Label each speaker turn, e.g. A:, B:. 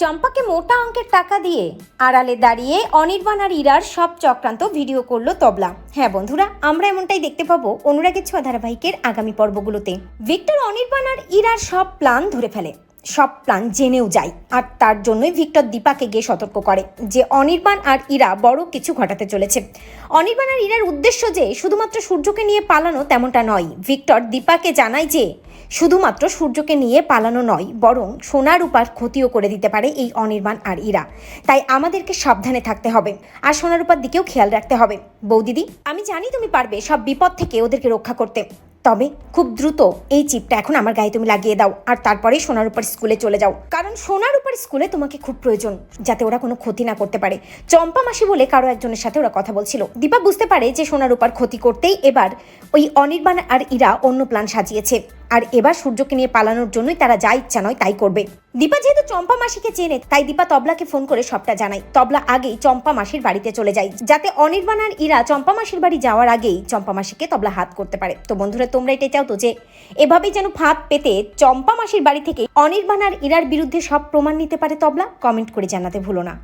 A: চম্পাকে মোটা অঙ্কের টাকা দিয়ে আড়ালে দাঁড়িয়ে অনির্বাণ আর ইরার সব চক্রান্ত ভিডিও করল তবলা। হ্যাঁ বন্ধুরা, আমরা এমনটাই দেখতে পাবো অনুরাগের ছোঁয়া ধারাবাহিকের আগামী পর্বগুলোতে। ভিক্টর, অনির্বাণ আর ইরার সব প্ল্যান ধরে ফেলে। সব প্ল্যান জেনেও যায়। আর তার জন্যই ভিক্টর দীপাকে গিয়ে সতর্ক করে যে অনির্বাণ আর ইরা বড় কিছু ঘটাতে চলেছে। অনির্বাণ আর ইরার উদ্দেশ্য যে শুধুমাত্র সূর্যকে নিয়ে পালানো তেমনটা নয়। ভিক্টর দীপাকে জানায় যে শুধুমাত্র সূর্যকে নিয়ে পালানো নয়, বরং সোনার উপার ক্ষতিও করে দিতে পারে এই অনির্বাণ আর ইরা। তাই আমাদেরকে সাবধানে থাকতে হবে আর সোনার উপার দিকেও খেয়াল রাখতে হবে। বৌদিদি আমি জানি তুমি পারবে সব বিপদ থেকে ওদেরকে রক্ষা করতে। তবে খুব দ্রুত এই চিপটা এখন আমার গায়ে তুমি লাগিয়ে দাও আর তারপরে সোনার উপর স্কুলে চলে যাও। কারণ সোনার উপর স্কুলে তোমাকে খুব প্রয়োজন যাতে ওরা কোনো ক্ষতি না করতে পারে। চম্পা মাসি বলে কারও একজনের সাথে ওরা কথা বলছিল। দীপা বুঝতে পারে যে সোনার উপর ক্ষতি করতেই এবার ওই অনির্বাণ আর ইরা অন্য প্ল্যান সাজিয়েছে। আর এবার সূর্যকে নিয়ে পালানোর জন্যই তারা যা ইচ্ছা নয় তাই করবে। দীপা যেহেতু চম্পা মাসিকে চেনে, তাই দীপা তবলাকে ফোন করে সবটা জানায়। তবলা আগেই চম্পা মাসির বাড়িতে চলে যায়, যাতে অনির্বাণ আর ইরা চম্পা মাসির বাড়ি যাওয়ার আগেই চম্পা মাসিকে তবলা হাত করতে পারে। তো বন্ধুরা, তোমরা এটা চাও তো যে, এভাবেই যেন ফাঁদ পেতে চম্পা মাসির বাড়ি থেকে অনির্বাণ আর ইরার বিরুদ্ধে সব প্রমাণ নিতে পারে তবলা? কমেন্ট করে জানাতে ভুলো না।